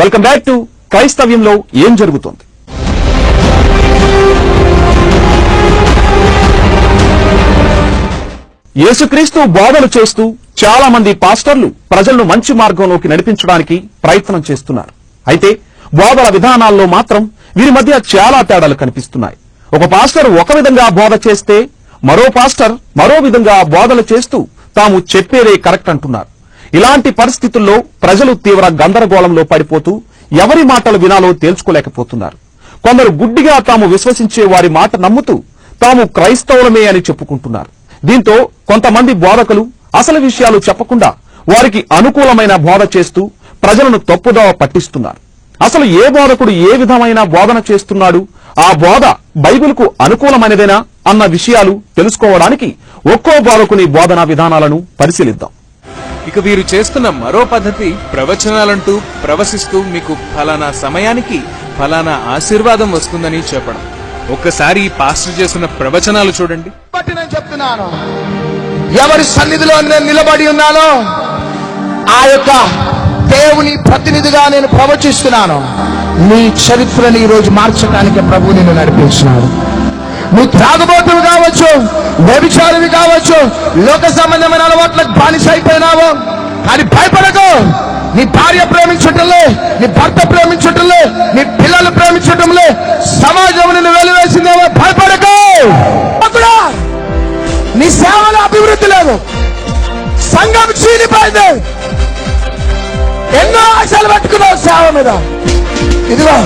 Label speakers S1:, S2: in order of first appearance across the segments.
S1: Welcome back to క్రైస్తవ్యంలో ఏం జరుగుతోంది? యేసుక్రీస్తు బోధలు చేస్తూ చాలా మంది పాస్టర్లు ప్రజలను మంచి మార్గంలోకి నడిపించడానికి ప్రయత్నం చేస్తున్నారు. అయితే బోధల విధానాల్లో మాత్రం వీరి మధ్య చాలా తేడాలు కనిపిస్తున్నాయి. ఒక పాస్టర్ ఒక విధంగా బోధ చేస్తే మరో పాస్టర్ మరో విధంగా బోధలు చేస్తూ తాము చెప్పేదే కరెక్ట్ అంటున్నారు. ఇలాంటి పరిస్థితుల్లో ప్రజలు తీవ్ర గందరగోళంలో పడిపోతూ ఎవరి మాటలు వినాలో తేల్చుకోలేకపోతున్నారు. కొందరు గుడ్డిగా తాము విశ్వసించే వారి మాట నమ్ముతూ తాము క్రైస్తవులమే అని చెప్పుకుంటున్నారు. దీంతో కొంతమంది బోధకులు అసలు విషయాలు చెప్పకుండా వారికి అనుకూలమైన బోధ చేస్తూ ప్రజలను తప్పుదోవ పట్టిస్తున్నారు. అసలు ఏ బోధకుడు ఏ విధమైన బోధన చేస్తున్నాడు? ఆ బోధ బైబిల్కు అనుకూలమైనదేనా? అన్న విషయాలు తెలుసుకోవడానికి ఒక్కో బోధకుని బోధనా విధానాలను పరిశీలిద్దాం.
S2: ఇక వీరు చేస్తున్న మరో పద్ధతి ప్రవచనాలంటూ ప్రవశిస్తూ మీకు ఫలానా సమయానికి ఫలానా ఆశీర్వాదం వస్తుందని చెప్పడం. ఒక్కసారి పాస్టర్ చేస్తున్న ప్రవచనాలు చూడండి.
S3: బట్టి నేను చెప్తున్నాను. ఎవరి సన్నిధిలో నేను నిలబడి ఉన్నానో ఆ యొక్క దేవుని ప్రతినిధిగా నేను ప్రవచిస్తున్నాను. నీ చరిత్రని ఈ రోజు మార్చడానికి ప్రభు నిన్ను నడిపించినాడు. నువ్వు త్రాగుబోతువు కావచ్చు వ్యభిచారివి కావచ్చు లోక సంబంధమైన అలవాట్లకు బానిస అయిపోయినావు. కానీ భయపడకు. నీ భార్య ప్రేమించటంలే నీ భర్త ప్రేమించటంలే నీ పిల్లలు ప్రేమించటంలే సమాజం నిన్ను వెలివేసిందేమో భయపడకు. నీ సేవలో అభివృద్ధి లేదు. సంఘం చీలిపోయింది. ఎన్నో ఆశలు పెట్టుకున్నావు సేవ మీద. ఇదిగో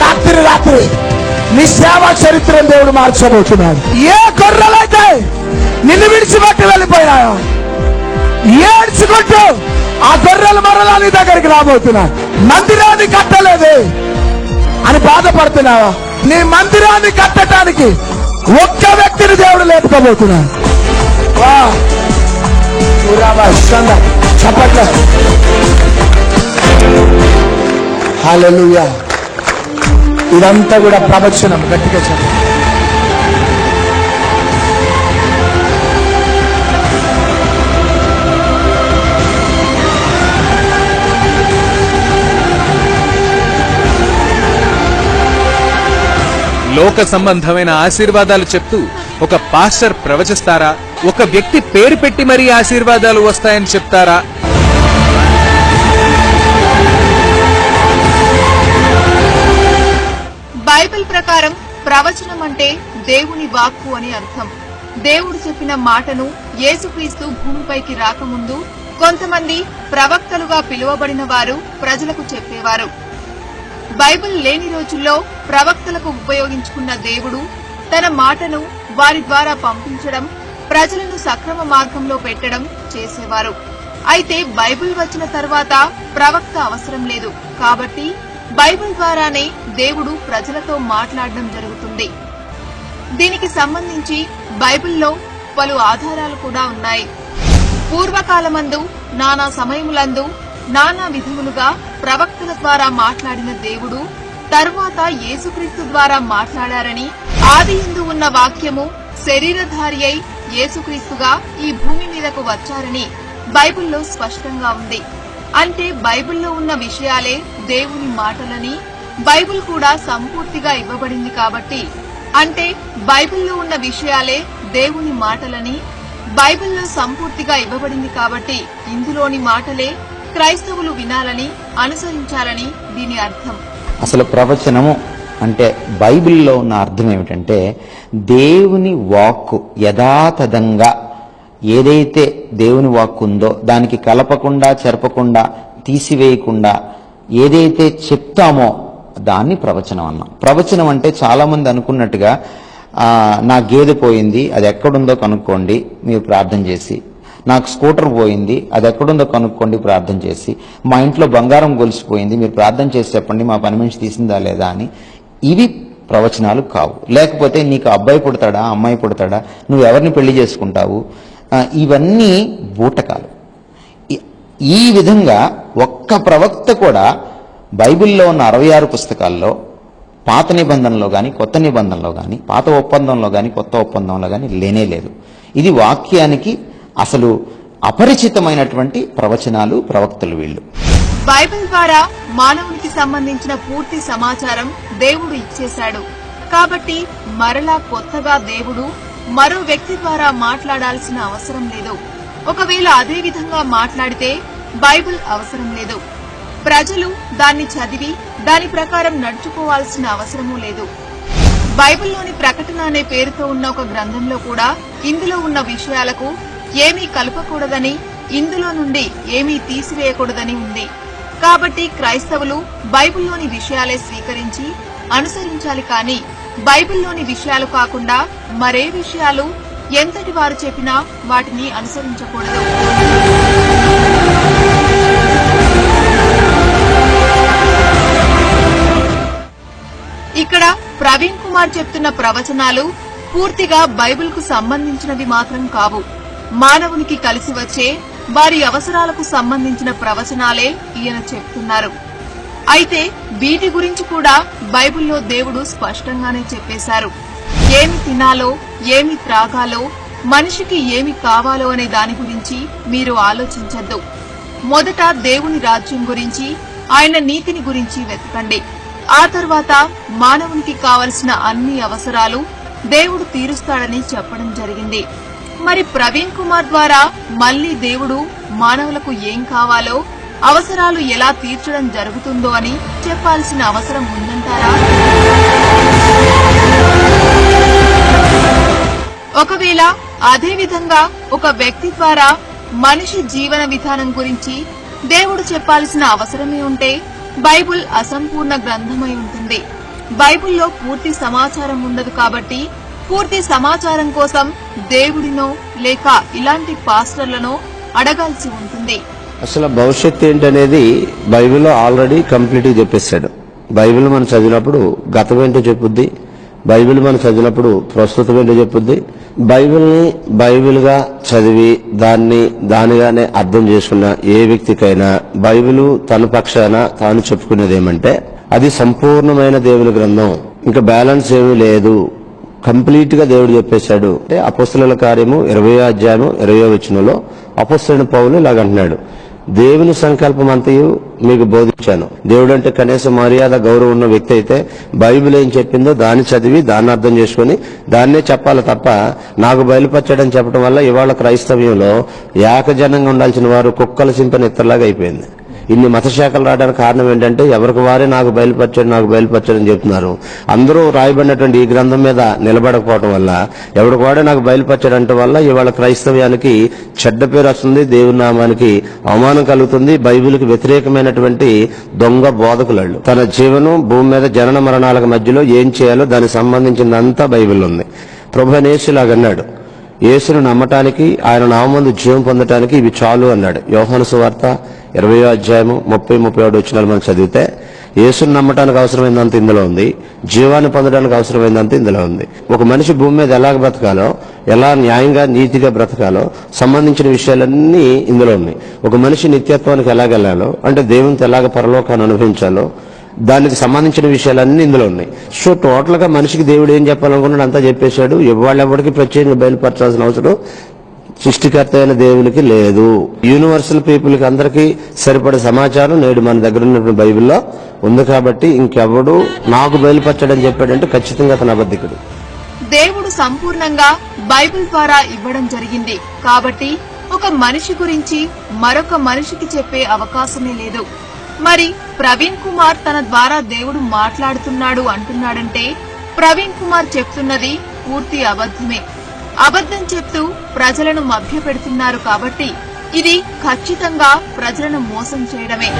S3: రాత్రి రాత్రి నీ సేవా చరిత్రను దేవుడు మార్చబోతున్నాడు. ఏ గొర్రెలైతే నిన్ను విడిచిపెట్టి వెళ్ళిపోయినాయో ఏడ్చుకుంటూ ఆ గొర్రెలు మరలా నీ దగ్గరికి రాబోతున్నాయి. మందిరాన్ని కట్టలేదు అని బాధపడుతున్నావా? నీ మందిరాన్ని కట్టడానికి ఒక్క వ్యక్తిని దేవుడు లేపుకోబోతున్నాడు. వా. ఊరాబా, ఇదంతా కూడా ప్రవచనం గట్టిగా చెప్పండి
S2: లోక సంబంధమైన ఆశీర్వాదాలు చెప్తూ ఒక పాస్టర్ ప్రవచిస్తారా? ఒక వ్యక్తి పేరు పెట్టి మరీ ఆశీర్వాదాలు వస్తాయని చెప్తారా?
S4: బైబిల్ ప్రకారం ప్రవచనం అంటే దేవుని వాక్కు అని అర్థం. దేవుడు చెప్పిన మాటను యేసుక్రీస్తు భూమిపైకి రాకముందు కొంతమంది ప్రవక్తలుగా పిలువబడిన వారు ప్రజలకు చెప్పేవారు. బైబిల్ లేని రోజుల్లో ప్రవక్తలకు ఉపయోగించుకున్న దేవుడు తన మాటను వారి ద్వారా పంపించడం ప్రజలను సక్రమ మార్గంలో పెట్టడం చేసేవారు. అయితే బైబిల్ వచ్చిన తర్వాత ప్రవక్త అవసరం లేదు. కాబట్టి బైబిల్ ద్వారానే దేవుడు ప్రజలతో మాట్లాడడం జరుగుతుంది. దీనికి సంబంధించి బైబిల్లో పలు ఆధారాలు కూడా ఉన్నాయి. పూర్వకాలమందు నానా సమయములందు నానా విధములుగా ప్రవక్తల ద్వారా మాట్లాడిన దేవుడు తరువాత యేసుక్రీస్తు ద్వారా మాట్లాడారని ఆది యందు ఉన్న వాక్యము శరీరధారి అయి యేసుక్రీస్తుగా ఈ భూమి మీదకు వచ్చారని బైబిల్లో స్పష్టంగా ఉంది. అంటే బైబిల్లో ఉన్న విషయాలే దేవుని మాటలని బైబిల్ కూడా సంపూర్తిగా ఇవ్వబడింది కాబట్టి అంటే బైబిల్లో ఉన్న విషయాలే దేవుని మాటలని బైబిల్లో సంపూర్తిగా ఇవ్వబడింది కాబట్టి ఇందులోని మాటలే క్రైస్తవులు వినాలని అనుసరించాలని దీని అర్థం.
S5: అసలు ప్రవచనము అంటే బైబిల్లో ఉన్న అర్థం ఏమిటంటే దేవుని వాక్కు యథాతథంగా ఏదైతే దేవుని వాక్కు ఉందో దానికి కలపకుండా చెరపకుండా తీసివేయకుండా ఏదైతే చెప్తామో దాన్ని ప్రవచనం అన్నాం. ప్రవచనం అంటే చాలామంది అనుకున్నట్టుగా నా గేదె పోయింది అది ఎక్కడుందో కనుక్కోండి మీరు ప్రార్థన చేసి. నాకు స్కూటర్ పోయింది అది ఎక్కడుందో కనుక్కోండి ప్రార్థన చేసి. మా ఇంట్లో బంగారం గొలిసిపోయింది మీరు ప్రార్థన చేసి చెప్పండి మా పని మనిషి తీసిందా లేదా అని. ఇవి ప్రవచనాలు కావు. లేకపోతే నీకు అబ్బాయి పుడతాడా అమ్మాయి పుడతాడా నువ్వు ఎవరిని పెళ్ళి చేసుకుంటావు? ఇవన్నీ బూటకాలు. ఈ- విధంగా ఒక్క ప్రవక్త కూడా బైబిల్లో ఉన్న అరవై ఆరు పుస్తకాల్లో పాత నిబంధనలో కానీ కొత్త నిబంధనలో కానీ పాత ఒప్పందంలో కానీ కొత్త ఒప్పందంలో కానీ లేనే లేదు. ఇది వాక్యానికి అసలు అపరిచితమైనటువంటి ప్రవచనాలు ప్రవక్తలు వీళ్ళు.
S4: బైబిల్ ద్వారా మానవునికి సంబంధించిన పూర్తి సమాచారం దేవుడు ఇచ్చేశాడు. కాబట్టి మరలా కొత్తగా దేవుడు మరో వ్యక్తి ద్వారా మాట్లాడాల్సిన అవసరం లేదు. ఒకవేళ అదే విధంగా మాట్లాడితే బైబిల్ అవసరం లేదు. ప్రజలు దాన్ని చదివి దాని ప్రకారం నడుచుకోవాల్సిన అవసరమూ లేదు. బైబిల్లోని ప్రకటన అనే పేరుతో ఉన్న ఒక గ్రంథంలో కూడా ఇందులో ఉన్న విషయాలకు ఏమీ కలపకూడదని ఇందులో నుండి ఏమీ తీసివేయకూడదని ఉంది. కాబట్టి క్రైస్తవులు బైబిల్లోని విషయాలే స్వీకరించి అనుసరించాలి కానీ బైబిల్లోని విషయాలు కాకుండా మరే విషయాలు ఎంతటి వారు చెప్పినా వాటిని అనుసరించకూడదు. ఇక్కడ ప్రవీణ్ కుమార్ చెప్తున్న ప్రవచనాలు పూర్తిగా బైబిల్కు సంబంధించినవి మాత్రం కావు. మానవునికి కలిసి వచ్చే వారి అవసరాలకు సంబంధించిన ప్రవచనాలే ఈయన చెప్తున్నారు. అయితే వీటి గురించి కూడా బైబిల్లో దేవుడు స్పష్టంగానే చెప్పేశారు. ఏమి తినాలో ఏమి త్రాగాలో మనిషికి ఏమి కావాలో అనే దాని గురించి మీరు ఆలోచించద్దు. మొదట దేవుని రాజ్యం గురించి ఆయన నీతిని గురించి వెతకండి. ఆ తర్వాత మానవునికి కావలసిన అన్ని అవసరాలు దేవుడు తీరుస్తాడని చెప్పడం జరిగింది. మరి ప్రవీణ్ కుమార్ ద్వారా మళ్ళీ దేవుడు మానవులకు ఏం కావాలో అవసరాలు ఎలా తీర్చడం జరుగుతుందో అని చెప్పాల్సిన అవసరం ఉందంటారా? ఒకవేళ అదేవిధంగా ఒక వ్యక్తి ద్వారా మనిషి జీవన విధానం గురించి దేవుడు చెప్పాల్సిన అవసరమే ఉంటే బైబుల్ అసంపూర్ణ గ్రంథమై ఉంటుంది. బైబుల్లో పూర్తి సమాచారం ఉండదు కాబట్టి పూర్తి సమాచారం కోసం దేవుడినో లేక ఇలాంటి పాస్టర్లనో అడగాల్సి ఉంటుంది.
S6: అసలు భవిష్యత్తు ఏంటనేది బైబిల్లో ఆల్రెడీ కంప్లీట్గా చెప్పేశాడు. బైబిల్ మనం చదివినప్పుడు గతం ఏంటో చెప్పుద్ది బైబిల్ మనం చదివినప్పుడు ప్రస్తుతం ఏంటో చెప్పుద్ది. బైబిల్ని బైబిల్గా చదివి దాన్ని దానిగానే అర్థం చేసుకున్న ఏ వ్యక్తికైనా బైబిల్ తన పక్షాన తాను చెప్పుకునేది ఏమంటే అది సంపూర్ణమైన దేవుని గ్రంథం. ఇంకా బ్యాలెన్స్ ఏమీ లేదు. కంప్లీట్గా దేవుడు చెప్పేశాడు. అంటే అపస్తుల కార్యము ఇరవై అధ్యాయము ఇరవై వచనంలో అపస్తులైన పౌలు ఇలాగంటున్నాడు దేవుని సంకల్పం అంతయు మీకు బోధించాను. దేవుడు అంటే కనీసం మర్యాద గౌరవం ఉన్న వ్యక్తి అయితే బైబిల్ ఏం చెప్పిందో దాన్ని చదివి దాన్ని అర్థం చేసుకుని దాన్నే చెప్పాలి తప్ప నాకు బయలుపరచడం చెప్పడం వల్ల ఇవాళ క్రైస్తవ్యంలో ఏకజనంగా ఉండాల్సిన వారు కుక్కల సింపని ఇతరులాగా అయిపోయింది. ఇన్ని మతశాఖలు రావడానికి కారణం ఏంటంటే ఎవరికి వారే నాకు బయలుపరచడం నాకు బయలుపరచడం చెప్తున్నారు. అందరూ రాయబడినటువంటి ఈ గ్రంథం మీద నిలబడకపోవడం వల్ల ఎవరికి వాడే నాకు బయలుపరచాడు వల్ల ఇవాళ క్రైస్తవ్యానికి చెడ్డ పేరు వస్తుంది దేవుని నామానికి అవమానం కలుగుతుంది బైబిల్కి వ్యతిరేకమైనటువంటి దొంగ బోధకులు తన జీవనం భూమి మీద జనన మరణాలకు మధ్యలో ఏం చేయాలో దానికి సంబంధించిందంతా బైబిల్ ఉంది. ప్రభు నేసులాగన్నాడు యేసును నమ్మటానికి ఆయన నామందు జీవం పొందటానికి ఇవి చాలు అన్నాడు. యోహాను సువార్త ఇరవై అధ్యాయము ముప్పై ముప్పై ఏడు వచ్చినాలు మనం చదివితే యేసును నమ్మటానికి అవసరమైనంత ఇందులో ఉంది. జీవాన్ని పొందడానికి అవసరమైనంత ఇందులో ఉంది. ఒక మనిషి భూమి మీద ఎలా బ్రతకాలో ఎలా న్యాయంగా నీతిగా బ్రతకాలో సంబంధించిన విషయాలన్నీ ఇందులో ఉన్నాయి. ఒక మనిషి నిత్యత్వానికి ఎలాగెళ్ళాలో అంటే దేవునితో ఎలాగ పరలోకాన్ని అనుభవించాలో దానికి సంబంధించిన విషయాలన్నీ ఇందులో ఉన్నాయి. సో టోటల్గా మనిషికి దేవుడు ఏం చెప్పాలనుకున్నాడు అంతా చెప్పేశాడు. ఎవరికి ప్రత్యేకంగా బయలుపరచాల్సిన అవసరం సృష్టికర్త అయిన దేవునికి లేదు. యూనివర్సల్ పీపుల్కి అందరికీ సరిపడే సమాచారం నేడు మన దగ్గర ఉన్నటువంటి బైబిల్లో ఉంది కాబట్టి ఇంకెవడు నాకు బయలుపరచడని చెప్పాడంటే ఖచ్చితంగా అతను అబద్ధికుడు.
S4: దేవుడు సంపూర్ణంగా బైబిల్ ద్వారా ఇవ్వడం జరిగింది. కాబట్టి ఒక మనిషి గురించి మరొక మనిషికి చెప్పే అవకాశమే లేదు. మరి ప్రవీణ్ కుమార్ తన ద్వారా దేవుడు మాట్లాడుతున్నాడు అంటున్నాడంటే ప్రవీణ్ కుమార్ చెప్తున్నది పూర్తి అబద్ధమే. అబద్ధం చెప్తూ ప్రజలను మభ్యపెడుతున్నారు కాబట్టి ఇది ఖచ్చితంగా ప్రజలను మోసం చేయడమే.